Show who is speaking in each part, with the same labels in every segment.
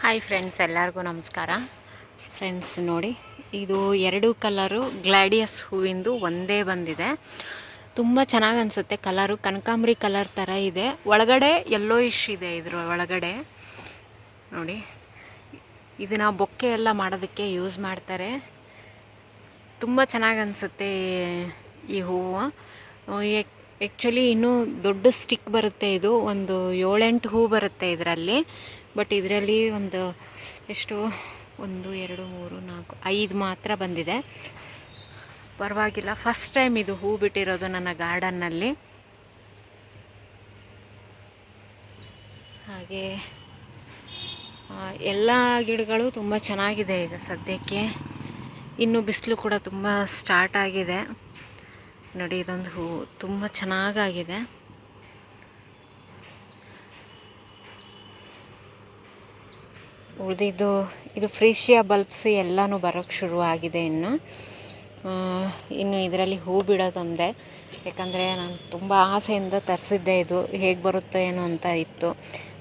Speaker 1: Hi friends, ಎಲ್ಲರಿಗೂ ನಮಸ್ಕಾರ. Friends, ನೋಡಿ, ಇದು ಎರಡು ಕಲರು ಗ್ಲಾಡಿಯಸ್ ಹೂವಿಂದು ಒಂದೇ ಬಂದಿದೆ. ತುಂಬ ಚೆನ್ನಾಗಿ ಅನಿಸುತ್ತೆ ಕಲರು, ಕನಕಾಂಬ್ರಿ ಕಲರ್ ಥರ ಇದೆ. ಒಳಗಡೆ ಎಲ್ಲೋ ಇಶ್ ಇದೆ ಇದ್ರ ಒಳಗಡೆ. ನೋಡಿ, ಇದನ್ನು ಬೊಕ್ಕೆ ಎಲ್ಲ ಮಾಡೋದಕ್ಕೆ ಯೂಸ್ ಮಾಡ್ತಾರೆ. ತುಂಬ ಚೆನ್ನಾಗಿ ಅನಿಸುತ್ತೆ ಈ ಹೂವು. ಆ್ಯಕ್ಚುಲಿ ಇನ್ನೂ ದೊಡ್ಡ ಸ್ಟಿಕ್ ಬರುತ್ತೆ ಇದು. ಒಂದು ಏಳೆಂಟು ಹೂ ಬರುತ್ತೆ ಇದರಲ್ಲಿ. ಬಟ್ ಇದರಲ್ಲಿ ಒಂದು ಎಷ್ಟು? ಒಂದು, ಎರಡು, ಮೂರು, ನಾಲ್ಕು, ಐದು ಮಾತ್ರ ಬಂದಿದೆ. ಪರವಾಗಿಲ್ಲ. ಫಸ್ಟ್ ಟೈಮ್ ಇದು ಹೂ ಬಿಟ್ಟಿರೋದು ನನ್ನ ಗಾರ್ಡನ್ನಲ್ಲಿ ಹಾಗೆ ಎಲ್ಲ ಗಿಡಗಳು ತುಂಬ ಚೆನ್ನಾಗಿದೆ ಈಗ ಸದ್ಯಕ್ಕೆ. ಇನ್ನು ಬಿಸಿಲು ಕೂಡ ತುಂಬ ಸ್ಟಾರ್ಟ್ ಆಗಿದೆ. ನೋಡಿ, ಇದೊಂದು ಹೂವು ತುಂಬ ಚೆನ್ನಾಗಾಗಿದೆ. ಉಳಿದಿದ್ದು, ಇದು ಫ್ರೀಶಿಯಾ ಬಲ್ಬ್ಸ್ ಎಲ್ಲನೂ ಬರೋಕ್ಕೆ ಶುರುವಾಗಿದೆ ಇನ್ನು. ಇನ್ನು ಇದರಲ್ಲಿ ಹೂ ಬಿಡೋದೊಂದೇ. ಯಾಕಂದರೆ ನಾನು ತುಂಬ ಆಸೆಯಿಂದ ತರಿಸಿದ್ದೆ ಇದು, ಹೇಗೆ ಬರುತ್ತೋ ಏನೋ ಅಂತ ಇತ್ತು.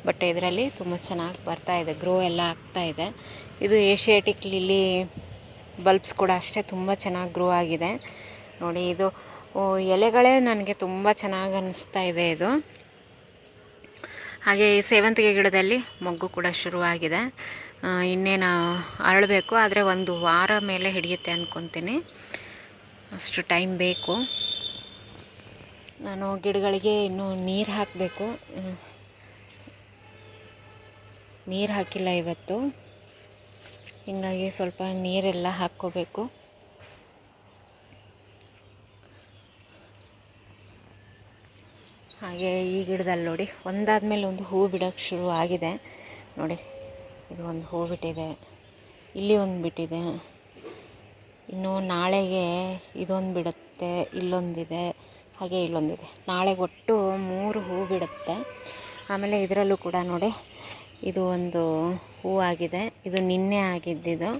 Speaker 1: ಬಟ್ ಇದರಲ್ಲಿ ತುಂಬ ಚೆನ್ನಾಗಿ ಬರ್ತಾ ಇದೆ, ಗ್ರೋ ಎಲ್ಲ ಆಗ್ತಾ ಇದೆ. ಇದು ಏಷ್ಯಾಟಿಕ್ ಲಿಲಿ ಬಲ್ಬ್ಸ್ ಕೂಡ ಅಷ್ಟೇ ತುಂಬ ಚೆನ್ನಾಗಿ ಗ್ರೋ ಆಗಿದೆ. ನೋಡಿ, ಇದು ಎಲೆಗಳೇ ನನಗೆ ತುಂಬ ಚೆನ್ನಾಗಿ ಅನ್ನಿಸ್ತಾ ಇದೆ ಇದು. ಹಾಗೆ ಈ ಸೇವಂತಿಗೆ ಗಿಡದಲ್ಲಿ ಮೊಗ್ಗು ಕೂಡ ಶುರುವಾಗಿದೆ. ಇನ್ನೇನು ಅರಳಬೇಕು, ಆದರೆ ಒಂದು ವಾರ ಮೇಲೆ ಹಿಡಿಯುತ್ತೆ ಅಂದ್ಕೊತೀನಿ ಅಷ್ಟು ಟೈಮ್ ಬೇಕು. ನಾನು ಗಿಡಗಳಿಗೆ ಇನ್ನೂ ನೀರು ಹಾಕಬೇಕು. ನೀರು ಹಾಕಿಲ್ಲ ಇವತ್ತು. ಹೀಗಾಗಿ ಸ್ವಲ್ಪ ನೀರೆಲ್ಲ ಹಾಕ್ಕೋಬೇಕು. ಹಾಗೆ ಈ ಗಿಡದಲ್ಲಿ ನೋಡಿ, ಒಂದಾದ್ಮೇಲೆ ಒಂದು ಹೂ ಬಿಡೋಕ್ಕೆ ಶುರು ಆಗಿದೆ. ನೋಡಿ, ಇದು ಒಂದು ಹೂ ಬಿಟ್ಟಿದೆ, ಇಲ್ಲಿ ಒಂದು ಬಿಟ್ಟಿದೆ. ಇನ್ನು ನಾಳೆಗೆ ಇದೊಂದು ಬಿಡುತ್ತೆ, ಇಲ್ಲೊಂದಿದೆ, ಹಾಗೆ ಇಲ್ಲೊಂದಿದೆ. ನಾಳೆ ಒಟ್ಟು ಮೂರು ಹೂ ಬಿಡುತ್ತೆ. ಆಮೇಲೆ ಇದರಲ್ಲೂ ಕೂಡ ನೋಡಿ, ಇದು ಒಂದು ಹೂ ಆಗಿದೆ. ಇದು ನಿನ್ನೆ ಆಗಿದ್ದಿದು.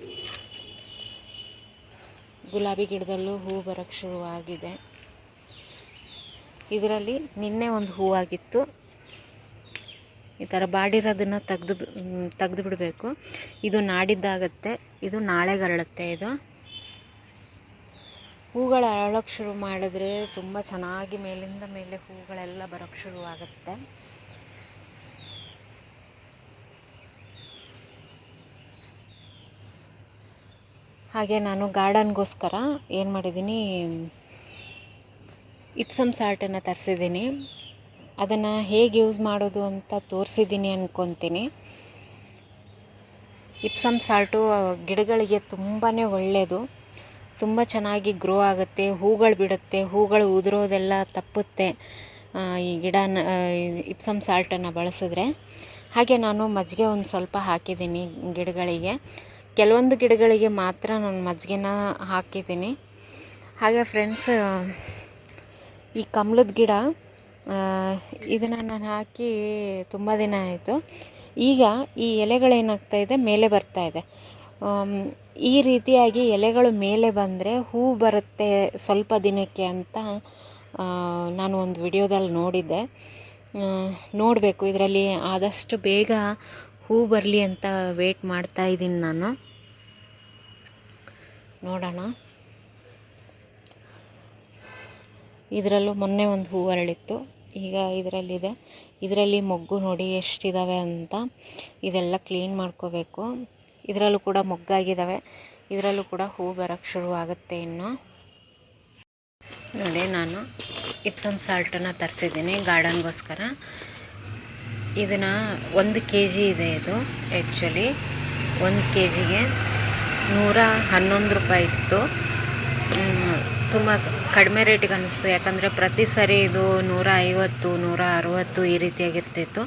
Speaker 1: ಗುಲಾಬಿ ಗಿಡದಲ್ಲೂ ಹೂ ಬರೋಕ್ಕೆ ಶುರುವಾಗಿದೆ ಇದರಲ್ಲಿ ನಿನ್ನೆ ಒಂದು ಹೂವಾಗಿತ್ತು. ಈ ಥರ ಬಾಡಿರೋದನ್ನು ತೆಗ್ದು ತೆಗೆದು ಬಿಡಬೇಕು. ಇದು ನಾಡಿದ್ದಾಗತ್ತೆ, ಇದು ನಾಳೆಗರಳುತ್ತೆ ಇದು. ಹೂಗಳು ಅರಳೋಕ್ಕೆ ಶುರು ಮಾಡಿದ್ರೆ ತುಂಬ ಚೆನ್ನಾಗಿ ಮೇಲಿಂದ ಮೇಲೆ ಹೂಗಳೆಲ್ಲ ಬರೋಕ್ಕೆ ಶುರುವಾಗುತ್ತೆ ಹಾಗೆ ನಾನು ಗಾರ್ಡನ್ಗೋಸ್ಕರ ಏನು ಮಾಡಿದ್ದೀನಿ ಇಪ್ಸಮ್ ಸಾಲ್ಟನ್ನು ತರಿಸಿದ್ದೀನಿ. ಅದನ್ನು ಹೇಗೆ ಯೂಸ್ ಮಾಡೋದು ಅಂತ ತೋರಿಸಿದ್ದೀನಿ ಅಂದ್ಕೊತೀನಿ ಇಪ್ಸಮ್ ಸಾಲ್ಟು ಗಿಡಗಳಿಗೆ ತುಂಬಾ ಒಳ್ಳೆಯದು ತುಂಬ ಚೆನ್ನಾಗಿ ಗ್ರೋ ಆಗುತ್ತೆ, ಹೂಗಳು ಬಿಡುತ್ತೆ, ಹೂಗಳು ಉದುರೋದೆಲ್ಲ ತಪ್ಪುತ್ತೆ. ಈ ಗಿಡನ ಇಪ್ಸಮ್ ಸಾಲ್ಟನ್ನು ಬಳಸಿದ್ರೆ. ಹಾಗೆ ನಾನು ಮಜ್ಜಿಗೆ ಒಂದು ಸ್ವಲ್ಪ ಹಾಕಿದ್ದೀನಿ ಗಿಡಗಳಿಗೆ. ಕೆಲವೊಂದು ಗಿಡಗಳಿಗೆ ಮಾತ್ರ ನಾನು ಮಜ್ಜಿಗೆನ ಹಾಕಿದ್ದೀನಿ. ಹಾಗೆ ಫ್ರೆಂಡ್ಸ್ ಈ ಕಮಲದ ಗಿಡ ಇದನ್ನು ನಾನು ಹಾಕಿ ತುಂಬ ದಿನ ಆಯಿತು. ಈಗ ಈ ಎಲೆಗಳೇನಾಗ್ತಾ ಇದೆ, ಮೇಲೆ ಬರ್ತಾ ಇದೆ. ಈ ರೀತಿಯಾಗಿ ಎಲೆಗಳು ಮೇಲೆ ಬಂದರೆ ಹೂ ಬರುತ್ತೆ ಸ್ವಲ್ಪ ದಿನಕ್ಕೆ ಅಂತ ನಾನು ಒಂದು ವಿಡಿಯೋದಲ್ಲಿ ನೋಡಿದ್ದೆ. ನೋಡಬೇಕು, ಇದರಲ್ಲಿ ಆದಷ್ಟು ಬೇಗ ಹೂ ಬರಲಿ ಅಂತ ವೇಟ್ ಮಾಡ್ತಾ ಇದ್ದೀನಿ ನಾನು. ನೋಡೋಣ. ಇದರಲ್ಲೂ ಮೊನ್ನೆ ಒಂದು ಹೂ ಅರಳಿತ್ತು. ಈಗ ಇದರಲ್ಲಿದೆ. ಇದರಲ್ಲಿ ಮೊಗ್ಗು ನೋಡಿ ಎಷ್ಟಿದ್ದಾವೆ ಅಂತ ಇದೆಲ್ಲ ಕ್ಲೀನ್ ಮಾಡ್ಕೋಬೇಕು. ಇದರಲ್ಲೂ ಕೂಡ ಮೊಗ್ಗಾಗಿದ್ದಾವೆ ಇದರಲ್ಲೂ ಕೂಡ ಹೂ ಬರೋಕ್ಕೆ ಶುರುವಾಗುತ್ತೆ ಇನ್ನು. ನೋಡಿ, ನಾನು ಇಪ್ಸಮ್ ಸಾಲ್ಟನ್ನು ತರಿಸಿದ್ದೀನಿ ಗಾರ್ಡನ್ಗೋಸ್ಕರ. ಇದನ್ನು ಒಂದು ಕೆ ಜಿ ಇದೆ ಇದು, ಆ್ಯಕ್ಚುಲಿ. ಒಂದು ಕೆ ಜಿಗೆ ನೂರ ಹನ್ನೊಂದು ರೂಪಾಯಿ ಇತ್ತು. ತುಂಬ ಕಡಿಮೆ ರೇಟಿಗೆ ಅನ್ನಿಸ್ತು. ಯಾಕಂದರೆ ಪ್ರತಿ ಸರಿ ಇದು ನೂರ ಐವತ್ತು ನೂರ ಅರುವತ್ತು ಈ ರೀತಿಯಾಗಿರ್ತಿತ್ತು.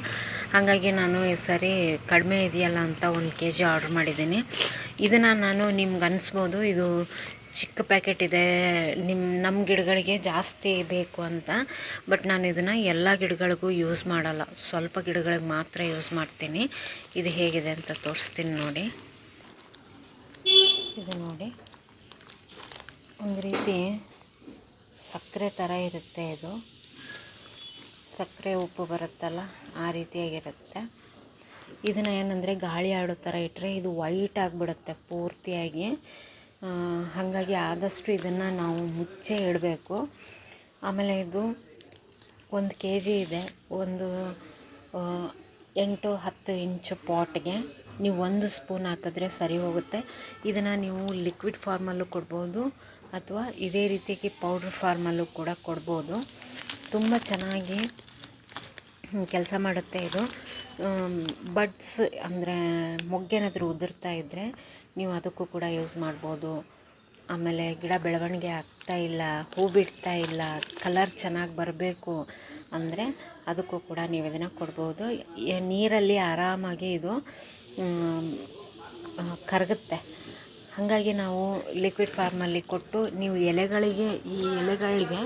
Speaker 1: ಹಾಗಾಗಿ ನಾನು ಈ ಸರಿ ಕಡಿಮೆ ಇದೆಯಲ್ಲ ಅಂತ ಒಂದು ಕೆ ಜಿ ಆರ್ಡ್ರ್ ಮಾಡಿದ್ದೀನಿ. ಇದನ್ನು ನಾನು ನಿಮ್ಗೆ ಅನಿಸ್ಬೋದು, ಇದು ಚಿಕ್ಕ ಪ್ಯಾಕೆಟ್ ಇದೆ ನಿಮ್ಮ ನಮ್ಮ ಗಿಡಗಳಿಗೆ ಜಾಸ್ತಿ ಬೇಕು ಅಂತ. ಬಟ್ ನಾನು ಇದನ್ನು ಎಲ್ಲ ಗಿಡಗಳಿಗೂ ಯೂಸ್ ಮಾಡಲ್ಲ. ಸ್ವಲ್ಪ ಗಿಡಗಳಿಗೆ ಮಾತ್ರ ಯೂಸ್ ಮಾಡ್ತೀನಿ. ಇದು ಹೇಗಿದೆ ಅಂತ ತೋರಿಸ್ತೀನಿ ನೋಡಿ. ಇದು ನೋಡಿ. ಒಂದು ರೀತಿ ಸಕ್ಕರೆ ಥರ ಇರುತ್ತೆ ಇದು. ಸಕ್ಕರೆ ಉಪ್ಪು ಬರುತ್ತಲ್ಲ, ಆ ರೀತಿಯಾಗಿರುತ್ತೆ. ಇದನ್ನು ಏನಂದರೆ ಗಾಳಿ ಆಡೋ ಥರ ಇಟ್ಟರೆ ಇದು ವೈಟ್ ಆಗಿಬಿಡುತ್ತೆ ಪೂರ್ತಿಯಾಗಿ. ಹಾಗಾಗಿ ಆದಷ್ಟು ಇದನ್ನು ನಾವು ಮುಚ್ಚೆ ಇಡಬೇಕು. ಆಮೇಲೆ ಇದು ಒಂದು ಕೆ ಜಿ ಇದೆ, ಒಂದು ಎಂಟು ಹತ್ತು ಇಂಚು ಪಾಟ್ಗೆ. ನೀವು ಒಂದು ಸ್ಪೂನ್ ಹಾಕಿದ್ರೆ ಸರಿ ಹೋಗುತ್ತೆ. ಇದನ್ನು ನೀವು ಲಿಕ್ವಿಡ್ ಫಾರ್ಮಲ್ಲೂ ಕೊಡ್ಬೋದು. ಅಥವಾ ಇದೇ ರೀತಿಯಾಗಿ ಪೌಡ್ರ್ ಫಾರ್ಮಲ್ಲೂ ಕೂಡ ಕೊಡ್ಬೋದು. ತುಂಬ ಚೆನ್ನಾಗಿ ಕೆಲಸ ಮಾಡುತ್ತೆ ಇದು. ಬಡ್ಸ್ ಅಂದರೆ ಮೊಗ್ಗೇನಾದರೂ ಉದುರ್ತಾ ಇದ್ದರೆ ನೀವು ಅದಕ್ಕೂ ಕೂಡ ಯೂಸ್ ಮಾಡ್ಬೋದು. ಆಮೇಲೆ ಗಿಡ ಬೆಳವಣಿಗೆ ಆಗ್ತಾ ಇಲ್ಲ, ಹೂ ಬಿಡ್ತಾ ಇಲ್ಲ, ಕಲರ್ ಚೆನ್ನಾಗಿ ಬರಬೇಕು ಅಂದರೆ ಅದಕ್ಕೂ ಕೂಡ ನೀವು ಇದನ್ನು ಕೊಡ್ಬೋದು. ನೀರಲ್ಲಿ ಆರಾಮಾಗಿ ಇದು ಕರಗುತ್ತೆ. ಹಾಗಾಗಿ ನಾವು ಲಿಕ್ವಿಡ್ ಫಾರ್ಮಲ್ಲಿ ಕೊಟ್ಟು ನೀವು ಎಲೆಗಳಿಗೆ, ಈ ಎಲೆಗಳಿಗೆ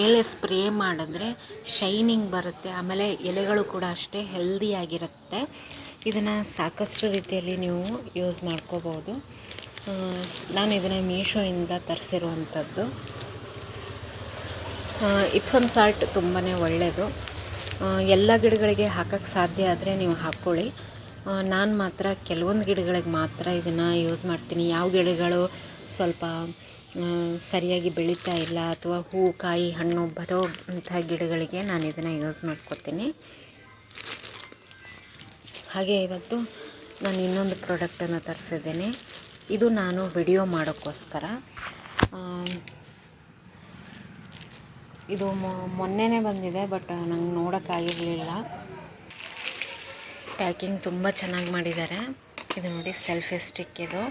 Speaker 1: ಮೇಲೆ ಸ್ಪ್ರೇ ಮಾಡಿದ್ರೆ ಶೈನಿಂಗ್ ಬರುತ್ತೆ. ಆಮೇಲೆ ಎಲೆಗಳು ಕೂಡ ಅಷ್ಟೇ ಹೆಲ್ದಿಯಾಗಿರುತ್ತೆ ಇದನ್ನು ಸಾಕಷ್ಟು ರೀತಿಯಲ್ಲಿ ನೀವು ಯೂಸ್ ಮಾಡ್ಕೋಬೋದು ನಾನು ಇದನ್ನು ಮೀಶೋಯಿಂದ ತರಿಸಿರುವಂಥದ್ದು ಇಪ್ಸಮ್ ಸಾಲ್ಟ್ ತುಂಬಾ ಒಳ್ಳೆಯದು ಎಲ್ಲ ಗಿಡಗಳಿಗೆ ಹಾಕಕ್ಕೆ ಸಾಧ್ಯ ಆದರೆ ನೀವು ಹಾಕ್ಕೊಳ್ಳಿ. ನಾನು ಮಾತ್ರ ಕೆಲವೊಂದು ಗಿಡಗಳಿಗೆ ಮಾತ್ರ ಇದನ್ನು ಯೂಸ್ ಮಾಡ್ತೀನಿ. ಯಾವ ಗಿಡಗಳು ಸ್ವಲ್ಪ ಸರಿಯಾಗಿ ಬೆಳೀತಾ ಇಲ್ಲ ಅಥವಾ ಹೂ, ಕಾಯಿ, ಹಣ್ಣು ಬರೋ ಅಂಥ ಗಿಡಗಳಿಗೆ ನಾನು ಇದನ್ನು ಯೂಸ್ ಮಾಡ್ಕೊತೀನಿ. ಹಾಗೆ ಇವತ್ತು ನಾನು ಇನ್ನೊಂದು ಪ್ರಾಡಕ್ಟನ್ನು ತರಿಸಿದ್ದೇನೆ. ಇದು ನಾನು ವಿಡಿಯೋ ಮಾಡೋಕ್ಕೋಸ್ಕರ. ಇದು ಮೊನ್ನೆನೇ ಬಂದಿದೆ ಬಟ್ ನಂಗೆ ನೋಡೋಕ್ಕಾಗಿರಲಿಲ್ಲ ಪ್ಯಾಕಿಂಗ್ ತುಂಬ ಚೆನ್ನಾಗಿ ಮಾಡಿದ್ದಾರೆ. ಇದು ನೋಡಿ ಸೆಲ್ಫಿ ಸ್ಟಿಕ್ ಇದು.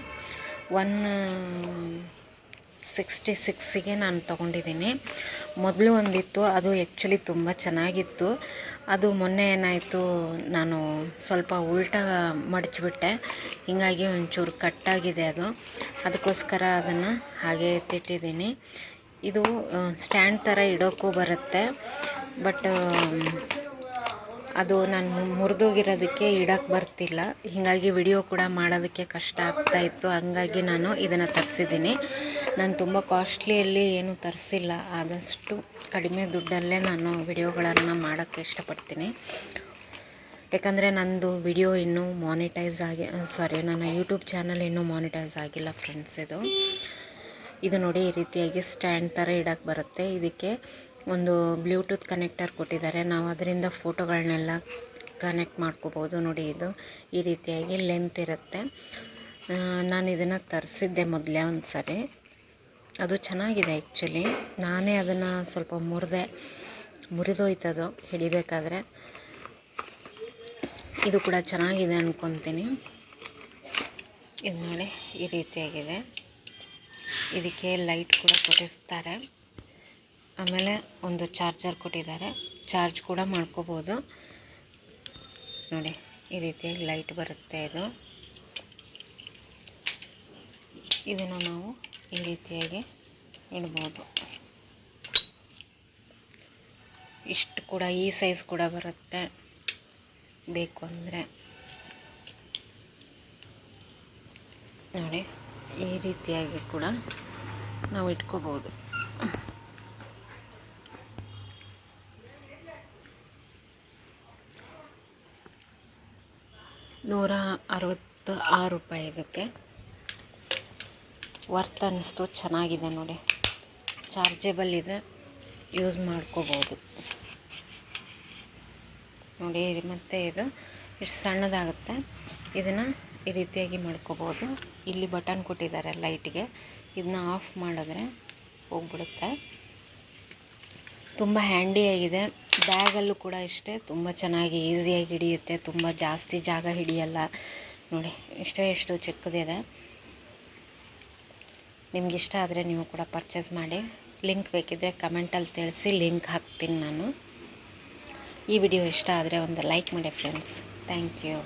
Speaker 1: ಒನ್ ಸಿಕ್ಸ್ಟಿ ಸಿಕ್ಸಿಗೆ ನಾನು ತೊಗೊಂಡಿದ್ದೀನಿ. ಮೊದಲು ಒಂದಿತ್ತು, ಅದು ಆ್ಯಕ್ಚುಲಿ ತುಂಬ ಚೆನ್ನಾಗಿತ್ತು. ಅದು ಮೊನ್ನೆ ಏನಾಯಿತು, ನಾನು ಸ್ವಲ್ಪ ಉಲ್ಟಾ ಮಡಚಿಬಿಟ್ಟೆ. ಹೀಗಾಗಿ ಒಂಚೂರು ಕಟ್ಟಾಗಿದೆ ಅದು. ಅದಕ್ಕೋಸ್ಕರ ಅದನ್ನು ಹಾಗೆ ಎತ್ತಿಟ್ಟಿದ್ದೀನಿ. ಇದು ಸ್ಟ್ಯಾಂಡ್ ಥರ ಇಡೋಕ್ಕೂ ಬರುತ್ತೆ. ಬಟ್ ಅದು ನಾನು ಮುರಿದೋಗಿರೋದಕ್ಕೆ ಇಡಕ್ಕೆ ಬರ್ತಿಲ್ಲ. ಹೀಗಾಗಿ ವಿಡಿಯೋ ಕೂಡ ಮಾಡೋದಕ್ಕೆ ಕಷ್ಟ ಆಗ್ತಾ ಇತ್ತು. ಹಂಗಾಗಿ ನಾನು ಇದನ್ನು ತರಿಸಿದ್ದೀನಿ. ನಾನು ತುಂಬ ಕಾಸ್ಟ್ಲಿಯಲ್ಲಿ ಏನು ತರಿಸಿಲ್ಲ. ಆದಷ್ಟು ಕಡಿಮೆ ದುಡ್ಡಲ್ಲೇ ನಾನು ವಿಡಿಯೋಗಳನ್ನು ಮಾಡೋಕ್ಕೆ ಇಷ್ಟಪಡ್ತೀನಿ. ಯಾಕಂದರೆ ನಂದು ವಿಡಿಯೋ ಇನ್ನೂ ಮಾನಿಟೈಸ್ ಆಗಿ ಸಾರಿ, ನನ್ನ ಯೂಟ್ಯೂಬ್ ಚಾನಲ್ ಇನ್ನೂ ಮಾನಿಟೈಸ್ ಆಗಿಲ್ಲ ಫ್ರೆಂಡ್ಸ್ ಇದು. ಇದು ನೋಡಿ ಈ ರೀತಿಯಾಗಿ ಸ್ಟ್ಯಾಂಡ್ ಥರ ಇಡೋಕ್ಕೆ ಬರುತ್ತೆ. ಇದಕ್ಕೆ ಒಂದು ಬ್ಲೂಟೂತ್ ಕನೆಕ್ಟರ್ ಕೊಟ್ಟಿದ್ದಾರೆ. ನಾವು ಅದರಿಂದ ಫೋಟೋಗಳನ್ನೆಲ್ಲ ಕನೆಕ್ಟ್ ಮಾಡ್ಕೋಬೋದು ನೋಡಿ ಇದು. ಈ ರೀತಿಯಾಗಿ ಲೆಂತ್ ಇರುತ್ತೆ. ನಾನು ಇದನ್ನು ತರಿಸಿದ್ದೆ ಮೊದಲೇ ಒಂದು ಸರಿ ಅದು ಚೆನ್ನಾಗಿದೆ ಆ್ಯಕ್ಚುಲಿ. ನಾನೇ ಅದನ್ನು ಸ್ವಲ್ಪ ಮುರಿದೆ, ಮುರಿದೋಯ್ತದು ಹಿಡಿಬೇಕಾದ್ರೆ. ಇದು ಕೂಡ ಚೆನ್ನಾಗಿದೆ ಅಂದ್ಕೊತೀನಿ ಇದು ನೋಡಿ ಈ ರೀತಿಯಾಗಿದೆ. ಇದಕ್ಕೆ ಲೈಟ್ ಕೂಡ ಕೊಟ್ಟಿರ್ತಾರೆ. ಆಮೇಲೆ ಒಂದು ಚಾರ್ಜರ್ ಕೊಟ್ಟಿದ್ದಾರೆ. ಚಾರ್ಜ್ ಕೂಡ ಮಾಡ್ಕೋಬೋದು. ನೋಡಿ, ಈ ರೀತಿಯಾಗಿ ಲೈಟ್ ಬರುತ್ತೆ ಇದು. ಇದನ್ನು ನಾವು ಈ ರೀತಿಯಾಗಿ ಇಡ್ಬೋದು. ಇಷ್ಟು ಕೂಡ, ಈ ಸೈಜ್ ಕೂಡ ಬರುತ್ತೆ. ಬೇಕು ಅಂದರೆ. ನೋಡಿ, ಈ ರೀತಿಯಾಗಿ ಕೂಡ ನಾವು ಇಟ್ಕೋಬೋದು. ನೂರ ಅರವತ್ತು ಆರು ರೂಪಾಯಿ ಇದಕ್ಕೆ. ವರ್ತ್ ಅನ್ನಿಸ್ತು, ಚೆನ್ನಾಗಿದೆ ನೋಡಿ. ಚಾರ್ಜೇಬಲ್ ಇದೆ, ಯೂಸ್ ಮಾಡ್ಕೋಬೋದು. ನೋಡಿ, ಇದು ಮತ್ತು ಇದು, ಇಷ್ಟು ಸಣ್ಣದಾಗುತ್ತೆ. ಇದನ್ನು ಈ ರೀತಿಯಾಗಿ ಮಾಡ್ಕೋಬೋದು. ಇಲ್ಲಿ ಬಟನ್ ಕೊಟ್ಟಿದ್ದಾರೆ ಲೈಟ್ಗೆ. ಇದನ್ನ ಆಫ್ ಮಾಡಿದ್ರೆ ಹೋಗ್ಬಿಡುತ್ತೆ. ತುಂಬ ಹ್ಯಾಂಡಿಯಾಗಿದೆ ಬ್ಯಾಗಲ್ಲೂ ಕೂಡ ಇಷ್ಟೇ. ತುಂಬ ಚೆನ್ನಾಗಿ ಈಸಿಯಾಗಿ ಹಿಡಿಯುತ್ತೆ. ತುಂಬ ಜಾಸ್ತಿ ಜಾಗ ಹಿಡಿಯಲ್ಲ. ನೋಡಿ ಇಷ್ಟೇ ಎಷ್ಟು ಚಿಕ್ಕದಿದೆ. ನಿಮ್ಗೆ ಇಷ್ಟ ಆದರೆ ನೀವು ಕೂಡ ಪರ್ಚೇಸ್ ಮಾಡಿ. ಲಿಂಕ್ ಬೇಕಿದ್ದರೆ ಕಮೆಂಟಲ್ಲಿ ತಿಳಿಸಿ ಲಿಂಕ್ ಹಾಕ್ತೀನಿ ನಾನು. ಈ ವಿಡಿಯೋ ಇಷ್ಟ ಆದರೆ ಒಂದು ಲೈಕ್ ಮಾಡಿ ಫ್ರೆಂಡ್ಸ್ ಥ್ಯಾಂಕ್ ಯು